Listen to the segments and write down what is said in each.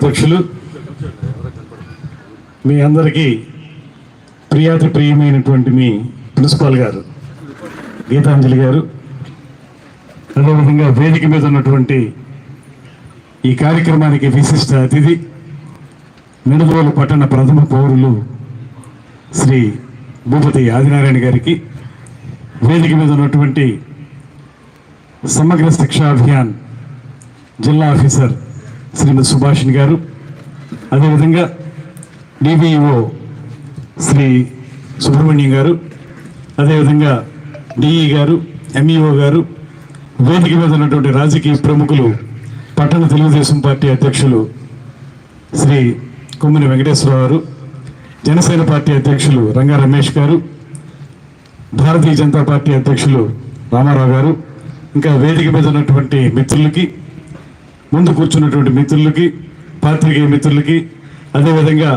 గౌరవాధ్యక్షులు మీ అందరికీ ప్రియాతి ప్రియమైనటువంటి మీ ప్రిన్సిపాల్ గారు గీతాంజలి గారు అదేవిధంగా వేదిక మీద ఉన్నటువంటి ఈ కార్యక్రమానికి విశిష్ట అతిథి నిడుదోలు పట్టణ ప్రథమ పౌరులు శ్రీ భూపతి ఆదినారాయణ గారికి వేదిక మీద ఉన్నటువంటి సమగ్ర శిక్షా అభియాన్ జిల్లా ఆఫీసర్ శ్రీమతి సుభాషిణి గారు. అదేవిధంగా డిబిఓ శ్రీ సుబ్రహ్మణ్యం గారు. అదేవిధంగా డిఈ గారు ఎంఈఓ గారు వేదిక మీద ఉన్నటువంటి రాజకీయ ప్రముఖులు పట్టణ తెలుగుదేశం పార్టీ అధ్యక్షులు శ్రీ కొమ్మిని వెంకటేశ్వరరావు గారు జనసేన పార్టీ అధ్యక్షులు రంగా రమేష్ గారు భారతీయ జనతా పార్టీ అధ్యక్షులు రామారావు గారు ఇంకా వేదిక మీద ఉన్నటువంటి మిత్రులకి ముందు కూర్చున్నటువంటి మిత్రులకి పాత్రికేయ మిత్రులకి అదేవిధంగా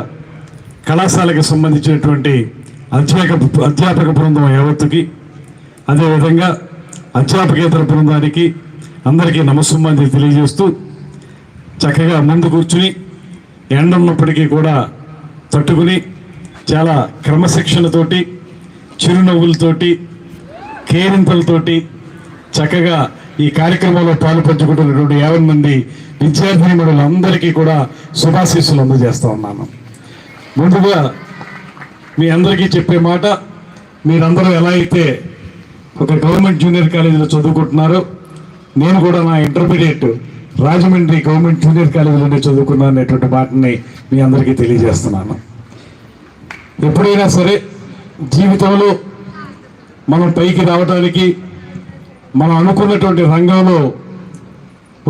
కళాశాలకు సంబంధించినటువంటి అధ్యాపక అధ్యాపక బృందం యావత్తుకి అదేవిధంగా అధ్యాపకేతర బృందానికి అందరికీ నమస్సుమాన్ని తెలియజేస్తూ చక్కగా ముందు కూర్చుని ఎండ ఉన్నప్పటికీ కూడా తట్టుకుని చాలా క్రమశిక్షణతోటి చిరునవ్వులతోటి కేరింతలతోటి చక్కగా ఈ కార్యక్రమంలో పాలు పంచుకుంటున్నటువంటి యాభై మంది విద్యార్థినులందరికీ కూడా శుభాశీస్సులు అందజేస్తూ ఉన్నాను. ముందుగా మీ అందరికీ చెప్పే మాట మీరందరూ ఎలా అయితే ఒక గవర్నమెంట్ జూనియర్ కాలేజీలో చదువుకుంటున్నారో నేను కూడా నా ఇంటర్మీడియట్ రాజమండ్రి గవర్నమెంట్ జూనియర్ కాలేజీలోనే చదువుకున్నాను అనేటువంటి మాటని మీ అందరికీ తెలియజేస్తున్నాను. ఎప్పుడైనా సరే జీవితంలో మనం పైకి రావడానికి మనం అనుకున్నటువంటి రంగంలో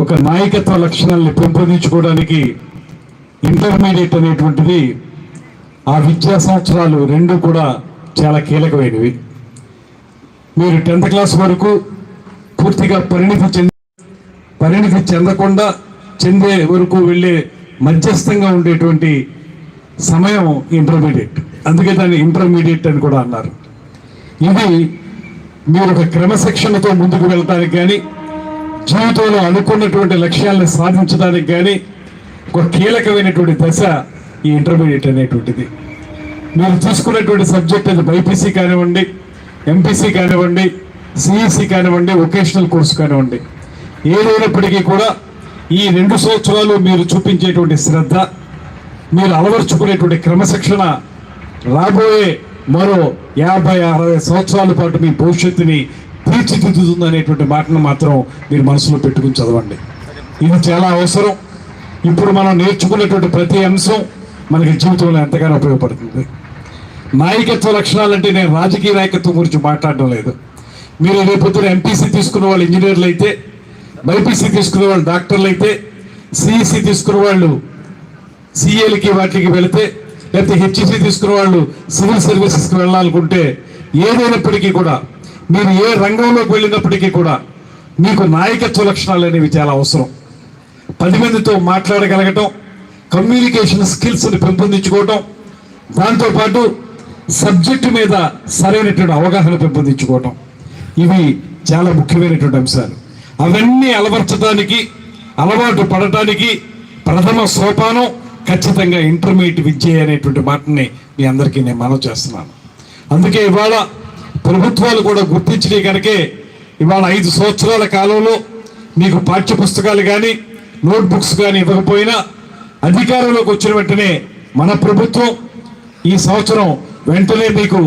ఒక నాయకత్వ లక్షణాలని పెంపొందించుకోవడానికి ఇంటర్మీడియట్ అనేటువంటిది ఆ విద్యా సంవత్సరాలు రెండు కూడా చాలా కీలకమైనవి. మీరు టెన్త్ క్లాస్ వరకు పూర్తిగా పరిణితి చెంది పరిణితి చెందకుండా చెందే వరకు వెళ్ళే మధ్యస్థంగా ఉండేటువంటి సమయం ఇంటర్మీడియట్. అందుకే దాన్ని ఇంటర్మీడియట్ అని కూడా అన్నారు. ఇది మీరు ఒక క్రమశిక్షణతో ముందుకు వెళ్ళటానికి కానీ జీవితంలో అనుకున్నటువంటి లక్ష్యాలను సాధించడానికి కానీ ఒక కీలకమైనటువంటి దశ ఈ ఇంటర్మీడియట్ అనేటువంటిది. మీరు తీసుకున్నటువంటి సబ్జెక్ట్ అది బైపీసీ కానివ్వండి ఎంపీసీ కానివ్వండి సిఈసి కానివ్వండి వొకేషనల్ కోర్సు కానివ్వండి. ఏదైనప్పటికీ కూడా ఈ రెండు సంవత్సరాలు మీరు చూపించేటువంటి శ్రద్ధ మీరు అలవర్చుకునేటువంటి క్రమశిక్షణ రాబోయే మరో యాభై అరవై సంవత్సరాల పాటు మీ భవిష్యత్తుని తీర్చిదిద్దుతుంది అనేటువంటి మాటను మాత్రం మీరు మనసులో పెట్టుకుని చదవండి. ఇది చాలా అవసరం. ఇప్పుడు మనం నేర్చుకున్నటువంటి ప్రతి అంశం మనకి జీవితంలో ఎంతగానో ఉపయోగపడుతుంది. నాయకత్వ లక్షణాలు అంటే నేను రాజకీయ నాయకత్వం గురించి మాట్లాడడం లేదు. మీరు రేపొద్దున ఎంపీసీ తీసుకున్న వాళ్ళు ఇంజనీర్లు అయితే బైపీసీ తీసుకున్న వాళ్ళు డాక్టర్లు అయితే సిఈసి తీసుకున్న వాళ్ళు సిఏలకి వాటికి వెళితే లేకపోతే హెచ్సి తీసుకున్న వాళ్ళు సివిల్ సర్వీసెస్కి వెళ్ళాలనుకుంటే ఏదైనప్పటికీ కూడా మీరు ఏ రంగంలోకి వెళ్ళినప్పటికీ కూడా మీకు నాయకత్వ లక్షణాలు అనేవి చాలా అవసరం. పది మందితో మాట్లాడగలగటం కమ్యూనికేషన్ స్కిల్స్ని పెంపొందించుకోవటం దాంతోపాటు సబ్జెక్టు మీద సరైనటువంటి అవగాహన పెంపొందించుకోవటం. ఇవి చాలా ముఖ్యమైనటువంటి అంశాలు. అవన్నీ అలవర్చడానికి అలవాటు పడటానికి ప్రథమ సోపానం ఖచ్చితంగా ఇంటర్మీడియట్ విద్య అనేటువంటి మాటని మీ అందరికీ నేను మనవి చేస్తున్నాను. అందుకే ఇవాళ ప్రభుత్వాలు కూడా గుర్తించినవి కనుకే ఇవాళ ఐదు సంవత్సరాల కాలంలో మీకు పాఠ్య పుస్తకాలు కానీ నోట్బుక్స్ కానీ ఇవ్వకపోయినా అధికారంలోకి వచ్చిన వెంటనే మన ప్రభుత్వం ఈ సంవత్సరం వెంటనే మీకు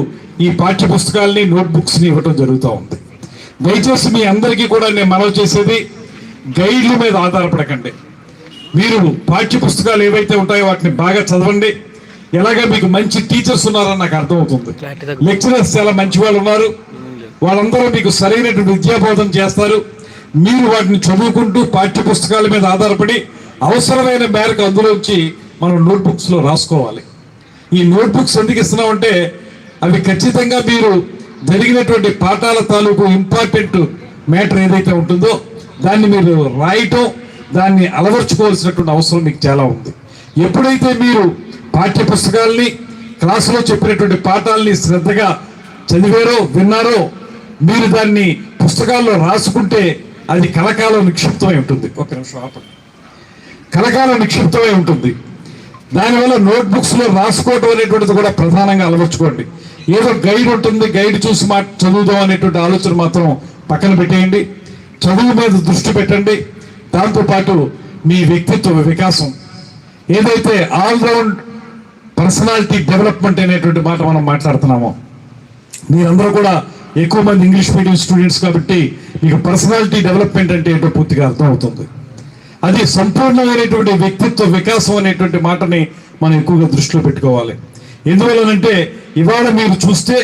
ఈ పాఠ్య పుస్తకాలని నోట్బుక్స్ని ఇవ్వటం జరుగుతూ ఉంది. దయచేసి మీ అందరికీ కూడా నేను మనవి చేసేది గైడ్ల మీద ఆధారపడకండి. మీరు పాఠ్య పుస్తకాలు ఏవైతే ఉంటాయో వాటిని బాగా చదవండి. ఎలాగ మీకు మంచి టీచర్స్ ఉన్నారని నాకు అర్థమవుతుంది. లెక్చరర్స్ చాలా మంచి వాళ్ళు ఉన్నారు. వాళ్ళందరూ మీకు సరైనటువంటి విద్యాబోధన చేస్తారు. మీరు వాటిని చదువుకుంటూ పాఠ్య పుస్తకాల మీద ఆధారపడి అవసరమైన మేరకు అందులోంచి మనం నోట్బుక్స్లో రాసుకోవాలి. ఈ నోట్బుక్స్ ఎందుకు ఇస్తున్నామంటే అవి ఖచ్చితంగా మీరు జరిగినటువంటి పాఠాల తాలూకు ఇంపార్టెంట్ మ్యాటర్ ఏదైతే ఉంటుందో దాన్ని మీరు రాయటం దాన్ని అలవర్చుకోవాల్సినటువంటి అవసరం మీకు చాలా ఉంది. ఎప్పుడైతే మీరు పాఠ్య పుస్తకాల్ని క్లాసులో చెప్పినటువంటి పాఠాలని శ్రద్ధగా చదివారో విన్నారో మీరు దాన్ని పుస్తకాల్లో రాసుకుంటే అది కలకాలం నిక్షిప్తమై ఉంటుంది. ఒక నిమిషం ఆపండి కలకాలం నిక్షిప్తమై ఉంటుంది. దానివల్ల నోట్బుక్స్లో రాసుకోవటం అనేటువంటిది కూడా ప్రధానంగా అలవర్చుకోండి. ఏదో గైడ్ ఉంటుంది గైడ్ చూసి మా చదువుదాం అనేటువంటి ఆలోచన మాత్రం పక్కన పెట్టేయండి. చదువు మీద దృష్టి పెట్టండి. దాంతోపాటు మీ వ్యక్తిత్వ వికాసం. ఏదైతే ఆల్రౌండ్ పర్సనాలిటీ డెవలప్మెంట్ అనేటువంటి మాట మనం మాట్లాడుతున్నామో మీరందరూ కూడా ఎక్కువ మంది ఇంగ్లీష్ మీడియం స్టూడెంట్స్ కాబట్టి మీకు పర్సనాలిటీ డెవలప్మెంట్ అంటే ఏంటో పూర్తిగా అర్థమవుతుంది. అది సంపూర్ణమైనటువంటి వ్యక్తిత్వ వికాసం అనేటువంటి మాటని మనం ఎక్కువగా దృష్టిలో పెట్టుకోవాలి. ఎందువల్లనంటే ఇవాళ మీరు చూస్తే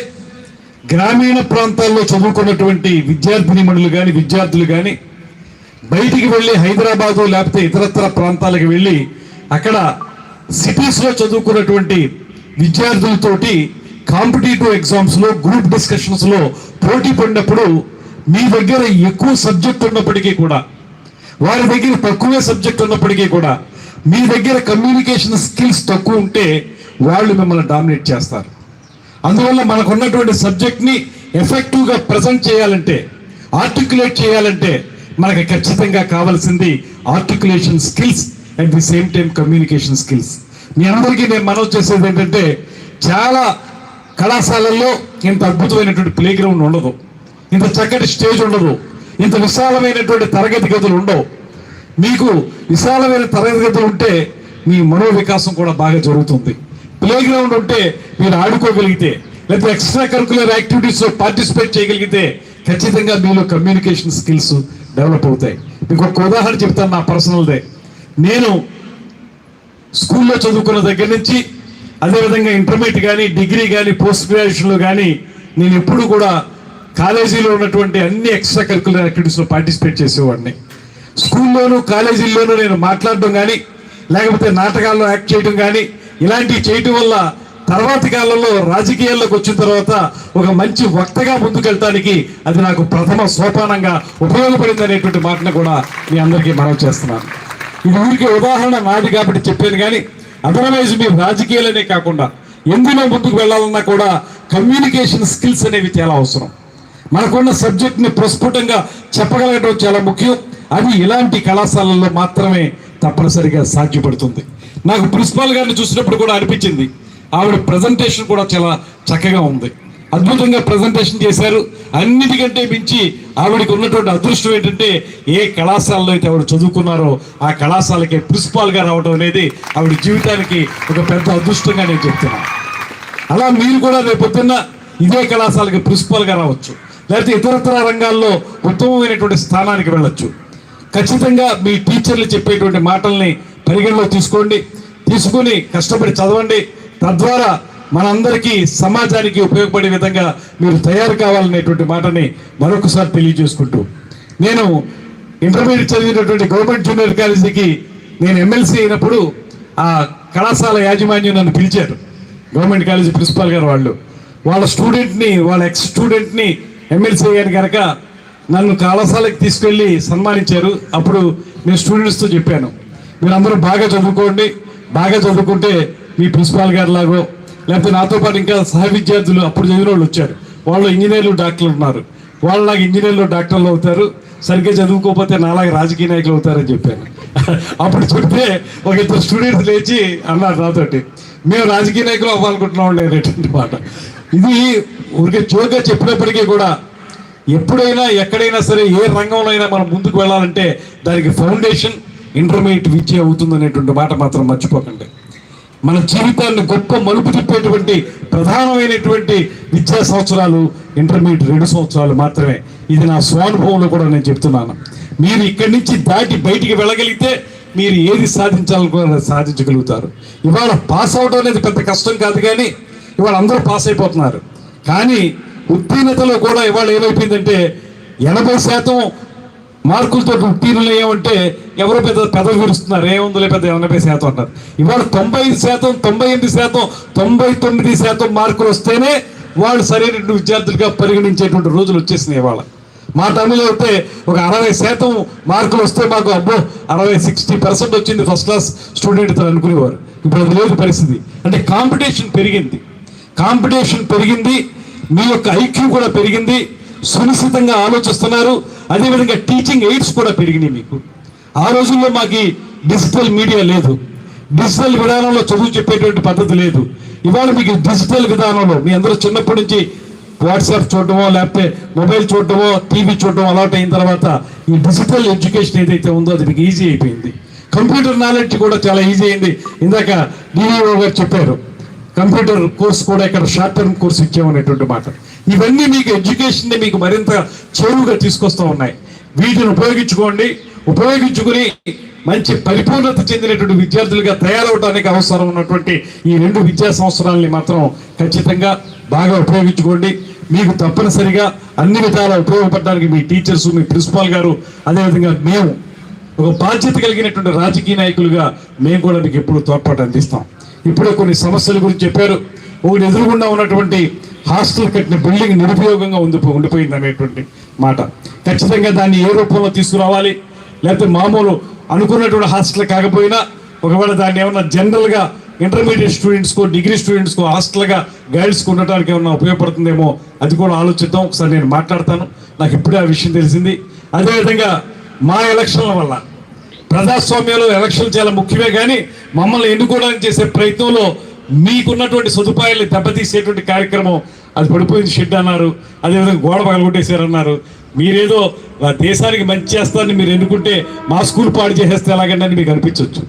గ్రామీణ ప్రాంతాల్లో చదువుకున్నటువంటి విద్యార్థిని మణులు కానీ విద్యార్థులు కానీ బయటికి వెళ్ళి హైదరాబాదు లేకపోతే ఇతరత్ర ప్రాంతాలకు వెళ్ళి అక్కడ సిటీస్లో చదువుకున్నటువంటి విద్యార్థులతోటి కాంపిటేటివ్ ఎగ్జామ్స్లో గ్రూప్ డిస్కషన్స్లో పోటీ పడినప్పుడు మీ దగ్గర ఎక్కువ సబ్జెక్ట్ ఉన్నప్పటికీ కూడా వారి దగ్గర తక్కువే సబ్జెక్ట్ ఉన్నప్పటికీ కూడా మీ దగ్గర కమ్యూనికేషన్ స్కిల్స్ తక్కువ ఉంటే వాళ్ళు మిమ్మల్ని డామినేట్ చేస్తారు. అందువల్ల మనకున్నటువంటి సబ్జెక్ట్ని ఎఫెక్టివ్గా ప్రజెంట్ చేయాలంటే ఆర్టికులేట్ చేయాలంటే మనకి ఖచ్చితంగా కావాల్సింది articulation skills at the same time communication skills మీ అందరికీ నేను మనవి చేసేది ఏంటంటే చాలా కళాశాలల్లో ఇంత అద్భుతమైనటువంటి ప్లే గ్రౌండ్ ఉండదు. ఇంత చక్కటి స్టేజ్ ఉండదు. ఇంత విశాలమైనటువంటి తరగతి గదులు ఉండవు. మీకు విశాలమైన తరగతి గదులు ఉంటే మీ మనోవికాసం కూడా బాగా జరుగుతుంది. ప్లే గ్రౌండ్ ఉంటే మీరు ఆడుకోగలిగితే లేకపోతే ఎక్స్ట్రా కరికులర్ యాక్టివిటీస్లో పార్టిసిపేట్ చేయగలిగితే ఖచ్చితంగా మీలో కమ్యూనికేషన్ స్కిల్స్ డెవలప్ అవుతాయి. మీకు ఒక ఉదాహరణ చెప్తాను నా పర్సనల్దే నేను స్కూల్లో చదువుకున్న దగ్గర నుంచి అదేవిధంగా ఇంటర్మీడియట్ కానీ డిగ్రీ కానీ పోస్ట్ గ్రాడ్యుయేషన్లో కానీ నేను ఎప్పుడు కూడా కాలేజీలో ఉన్నటువంటి అన్ని ఎక్స్ట్రా కరికులర్ యాక్టివిటీస్లో పార్టిసిపేట్ చేసేవాడిని. స్కూల్లోనూ కాలేజీల్లోనూ నేను మాట్లాడడం కానీ లేకపోతే నాటకాల్లో యాక్ట్ చేయడం కానీ ఇలాంటివి చేయటం వల్ల తర్వాతి కాలంలో రాజకీయాల్లోకి వచ్చిన తర్వాత ఒక మంచి వక్తగా ముందుకెళ్ళటానికి అది నాకు ప్రథమ సోపానంగా ఉపయోగపడింది అనేటువంటి మాటను కూడా మీ అందరికీ మనం చేస్తున్నాను. ఇది ఊరికి ఉదాహరణ నాది కాబట్టి చెప్పాను కానీ అదర్వైజ్ మీ రాజకీయాలనే కాకుండా ఎందులో ముందుకు వెళ్ళాలన్నా కూడా కమ్యూనికేషన్ స్కిల్స్ అనేవి చాలా అవసరం. మనకున్న సబ్జెక్ట్ని ప్రస్ఫుటంగా చెప్పగలగడం చాలా ముఖ్యం. అది ఇలాంటి కళాశాలల్లో మాత్రమే తప్పనిసరిగా సాధ్యపడుతుంది. నాకు ప్రిన్సిపాల్ గారిని చూసినప్పుడు కూడా అనిపించింది. ఆవిడ ప్రజెంటేషన్ కూడా చాలా చక్కగా ఉంది. అద్భుతంగా ప్రజెంటేషన్ చేశారు. అన్నిటికంటే మించి ఆవిడకి ఉన్నటువంటి అదృష్టం ఏంటంటే ఏ కళాశాలలో అయితే ఆవిడ చదువుకున్నారో ఆ కళాశాలకి ప్రిన్సిపాల్గా రావడం అనేది ఆవిడ జీవితానికి ఒక పెద్ద అదృష్టంగా నేను చెప్తున్నాను. అలా మీరు కూడా రేపు పొద్దున్న ఇదే కళాశాలకి ప్రిన్సిపాల్గా రావచ్చు. లేకపోతే ఇతరతర రంగాల్లో ఉత్తమమైనటువంటి స్థానానికి వెళ్ళొచ్చు. ఖచ్చితంగా మీ టీచర్లు చెప్పేటువంటి మాటల్ని పరిగణలో తీసుకోండి. తీసుకుని కష్టపడి చదవండి. తద్వారా మనందరికీ సమాజానికి ఉపయోగపడే విధంగా మీరు తయారు కావాలనేటువంటి మాటని మరొకసారి తెలియజేసుకుంటూ నేను ఇంటర్మీడియట్ చదివినటువంటి గవర్నమెంట్ జూనియర్ కాలేజీకి నేను ఎమ్మెల్సీ అయినప్పుడు ఆ కళాశాల యాజమాన్యం నన్ను పిలిచారు గవర్నమెంట్ కాలేజీ ప్రిన్సిపాల్ గారు వాళ్ళు. వాళ్ళ స్టూడెంట్ని వాళ్ళ ఎక్స్ స్టూడెంట్ని ఎమ్మెల్సీ అయ్యాను కనుక నన్ను కళాశాలకు తీసుకెళ్ళి సన్మానించారు. అప్పుడు నేను స్టూడెంట్స్తో చెప్పాను మీరందరూ బాగా చదువుకోండి బాగా చదువుకుంటే మీ ప్రిన్సిపాల్ గారు లాగో లేకపోతే నాతో పాటు ఇంకా సహ విద్యార్థులు అప్పుడు చదివిన వాళ్ళు వచ్చారు. వాళ్ళు ఇంజనీర్లు డాక్టర్లు ఉన్నారు. వాళ్ళు నాకు ఇంజనీర్లు డాక్టర్లు అవుతారు. సరిగ్గా చదువుకోకపోతే నాలాగా రాజకీయ నాయకులు అవుతారని చెప్పాను. అప్పుడు చెప్తే ఒక ఇద్దరు స్టూడెంట్స్ లేచి అన్నారు నాతోటి మేము రాజకీయ నాయకులు అవ్వాలనుకుంటున్నాం అనేటువంటి మాట. ఇది ఊరికే జోక్గా చెప్పినప్పటికీ కూడా ఎప్పుడైనా ఎక్కడైనా సరే ఏ రంగంలో అయినా మనం ముందుకు వెళ్ళాలంటే దానికి ఫౌండేషన్ ఇంటర్మీడియట్ విద్య అవుతుంది అనేటువంటి మాట మాత్రం మర్చిపోకండి. మన జీవితాన్ని గొప్ప మలుపు తిప్పేటువంటి ప్రధానమైనటువంటి విద్యా సంవత్సరాలు ఇంటర్మీడియట్ రెండు సంవత్సరాలు మాత్రమే. ఇది నా స్వానుభవంలో కూడా నేను చెప్తున్నాను. మీరు ఇక్కడి నుంచి దాటి బయటికి వెళ్ళగలిగితే మీరు ఏది సాధించాలనుకున్న సాధించగలుగుతారు. ఇవాళ పాస్ అవడం అనేది పెద్ద కష్టం కాదు కానీ ఇవాళ అందరూ పాస్ అయిపోతున్నారు. కానీ ఉత్తీర్ణతలో కూడా ఇవాళ ఏమైపోయిందంటే ఎనభై శాతం మార్కులతో ఉత్తీర్ణులు ఏమంటే ఎవరో పెద్ద పెదవి విరుస్తున్నారు ఏముందిలే పెద్ద ఎనభై శాతం అంటారు. ఇవాళ తొంభై ఐదు శాతం తొంభై ఎనిమిది శాతం తొంభై తొమ్మిది శాతం మార్కులు వస్తేనే వాళ్ళు సరైనటువంటి విద్యార్థులుగా పరిగణించేటువంటి రోజులు వచ్చేసినాయి ఇవాళ. మా టైంలో అయితే ఒక అరవై శాతం మార్కులు వస్తే మాకు అబ్బో అరవై సిక్స్టీ పర్సెంట్ వచ్చింది ఫస్ట్ క్లాస్ స్టూడెంట్ తను అనుకునేవారు. ఇప్పుడు అది లేదు పరిస్థితి. అంటే కాంపిటీషన్ పెరిగింది. కాంపిటీషన్ పెరిగింది. మీ యొక్క ఐక్యూ కూడా పెరిగింది. సునిశ్చితంగా ఆలోచిస్తున్నారు. అదేవిధంగా టీచింగ్ ఎయిడ్స్ కూడా పెరిగినాయి మీకు. ఆ రోజుల్లో మాకు డిజిటల్ మీడియా లేదు. డిజిటల్ విధానంలో చదువు చెప్పేటువంటి పద్ధతి లేదు. ఇవాళ మీకు డిజిటల్ విధానంలో మీ అందరూ చిన్నప్పటి నుంచి వాట్సాప్ చూడటమో లేకపోతే మొబైల్ చూడటమో టీవీ చూడటం అలవాటు అయిన తర్వాత ఈ డిజిటల్ ఎడ్యుకేషన్ ఏదైతే ఉందో అది మీకు ఈజీ అయిపోయింది. కంప్యూటర్ నాలెడ్జ్ కూడా చాలా ఈజీ అయింది. ఇందాక డిఈఓ గారు చెప్పారు. కంప్యూటర్ కోర్స్ కూడా ఇక్కడ షార్ట్ టర్మ్ కోర్స్ ఇచ్చామనేటువంటి మాట. ఇవన్నీ మీకు ఎడ్యుకేషన్ని మీకు మరింత చేరువుగా తీసుకొస్తూ ఉన్నాయి. వీటిని ఉపయోగించుకోండి. ఉపయోగించుకుని మంచి పరిపూర్ణత చెందినటువంటి విద్యార్థులుగా తయారవడానికి అవసరం ఉన్నటువంటి ఈ రెండు విద్యా సంవత్సరాలని మాత్రం ఖచ్చితంగా బాగా ఉపయోగించుకోండి. మీకు తప్పనిసరిగా అన్ని విధాలా ఉపయోగపడడానికి మీ టీచర్స్ మీ ప్రిన్సిపాల్ గారు అదేవిధంగా మేము ఒక బాధ్యత కలిగినటువంటి రాజకీయ నాయకులుగా మేము కూడా మీకు ఎప్పుడు తోడ్పాటు అందిస్తాం. ఇప్పుడే కొన్ని సమస్యల గురించి చెప్పారు. ఊరి ఎదురుగుండా ఉన్నటువంటి హాస్టల్ కట్టిన బిల్డింగ్ నిరుపయోగంగా ఉంది ఉండిపోయింది అనేటువంటి మాట. ఖచ్చితంగా దాన్ని ఏ రూపంలో తీసుకురావాలి? లేకపోతే మామూలు అనుకున్నటువంటి హాస్టల్ కాకపోయినా ఒకవేళ దాన్ని ఏమన్నా జనరల్గా ఇంటర్మీడియట్ స్టూడెంట్స్కో డిగ్రీ స్టూడెంట్స్కో హాస్టల్గా గైడ్స్కి ఉండటానికి ఏమన్నా ఉపయోగపడుతుందేమో అది కూడా ఆలోచిద్దాం. ఒకసారి నేను మాట్లాడతాను. నాకు ఇప్పుడే ఆ విషయం తెలిసింది. అదేవిధంగా మా ఎలక్షన్ల వల్ల ప్రజాస్వామ్యంలో ఎలక్షన్ చాలా ముఖ్యమే కానీ మమ్మల్ని ఎన్నుకోవడానికి చేసే ప్రయత్నంలో మీకున్నటువంటి సదుపాయాలు దెబ్బతీసేటువంటి కార్యక్రమం అది పడిపోయింది షెడ్ అన్నారు. అదేవిధంగా గోడ పగలగొట్టేశారన్నారు. మీరేదో దేశానికి మంచి చేస్తారని మీరు ఎన్నుకుంటే మా స్కూల్ పాడు చేసేస్తే ఎలాగండి అని మీకు అనిపించవచ్చు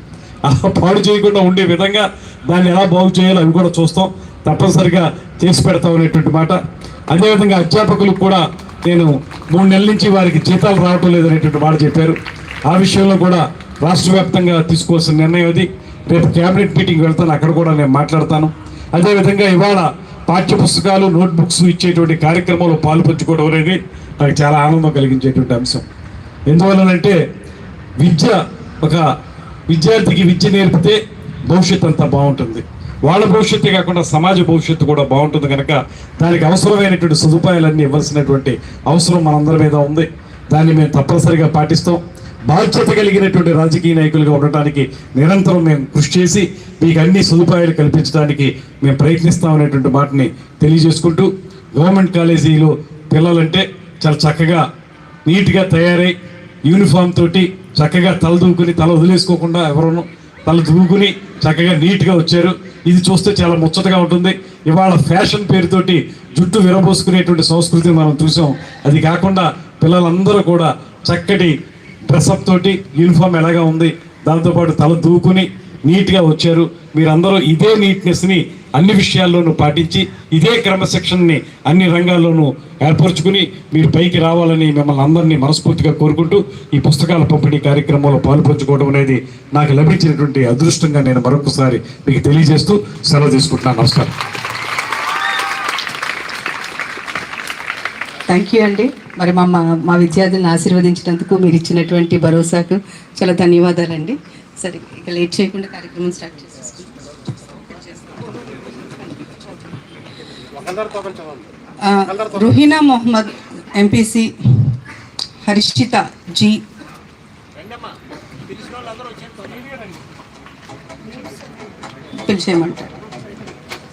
అలా పాడు చేయకుండా ఉండే విధంగా దాన్ని ఎలా బాగు చేయాలో అవి కూడా చూస్తాం. తప్పనిసరిగా చేసి పెడతాం అనేటువంటి మాట. అదేవిధంగా అధ్యాపకులకు కూడా నేను మూడు నెలల నుంచి వారికి జీతాలు రావటం లేదనేటువంటి మాట చెప్పారు. ఆ విషయంలో కూడా రాష్ట్ర వ్యాప్తంగా తీసుకోవాల్సిన నిర్ణయం అది. రేపు క్యాబినెట్ మీటింగ్ వెళ్తాను అక్కడ కూడా నేను మాట్లాడతాను. అదేవిధంగా ఇవాళ పాఠ్య పుస్తకాలు నోట్బుక్స్ ఇచ్చేటువంటి కార్యక్రమంలో పాలు పంచుకోవడం అనేది నాకు చాలా ఆనందం కలిగించేటువంటి అంశం. ఎందువలనంటే విద్య ఒక విద్యార్థికి విద్య నేర్పితే భవిష్యత్తు అంతా బాగుంటుంది. వాళ్ళ భవిష్యత్తు కాకుండా సమాజ భవిష్యత్తు కూడా బాగుంటుంది కనుక దానికి అవసరమైనటువంటి సదుపాయాలన్నీ ఇవ్వాల్సినటువంటి అవసరం మనందరి మీద ఉంది. దాన్ని మేము తప్పనిసరిగా పాటిస్తాం. బాధ్యత కలిగినటువంటి రాజకీయ నాయకులుగా ఉండటానికి నిరంతరం మేము కృషి చేసి మీకు అన్ని సదుపాయాలు కల్పించడానికి మేము ప్రయత్నిస్తామనేటువంటి మాటని తెలియజేసుకుంటూ గవర్నమెంట్ కాలేజీలో పిల్లలంటే చాలా చక్కగా నీట్గా తయారై యూనిఫామ్ తోటి చక్కగా తల దూకుని తల వదిలేసుకోకుండా ఎవరును తల దూకుని చక్కగా నీట్గా వచ్చారు. ఇది చూస్తే చాలా ముచ్చటగా ఉంటుంది. ఇవాళ ఫ్యాషన్ పేరుతోటి జుట్టు విరబోసుకునేటువంటి సంస్కృతిని మనం చూసాం. అది కాకుండా పిల్లలందరూ కూడా చక్కటి డ్రెస్అప్ తోటి యూనిఫామ్ ఎలాగా ఉంది దాంతోపాటు తల దూకుని నీట్గా వచ్చారు. మీరందరూ ఇదే నీట్నెస్ని అన్ని విషయాల్లోనూ పాటించి ఇదే క్రమశిక్షణని అన్ని రంగాల్లోనూ ఏర్పరచుకుని మీరు పైకి రావాలని మిమ్మల్ని అందరినీ మనస్ఫూర్తిగా కోరుకుంటూ ఈ పుస్తకాల పంపిణీ కార్యక్రమంలో పాల్పంచుకోవడం అనేది నాకు లభించినటువంటి అదృష్టంగా నేను మరొకసారి మీకు తెలియజేస్తూ సెలవు తీసుకుంటున్నాను. నమస్కారం. థ్యాంక్ యూ అండి. మరి మా మా- మా విద్యార్థులను ఆశీర్వదించినందుకు మీరు ఇచ్చినటువంటి భరోసాకు చాలా ధన్యవాదాలండి. సరే ఇక లేట్ చేయకుండా కార్యక్రమం స్టార్ట్ చేసేసుకుందాం. రుహీనా మొహమ్మద్ ఎంపీసీ హర్షిత జీ. పిలిచేయమంటారు.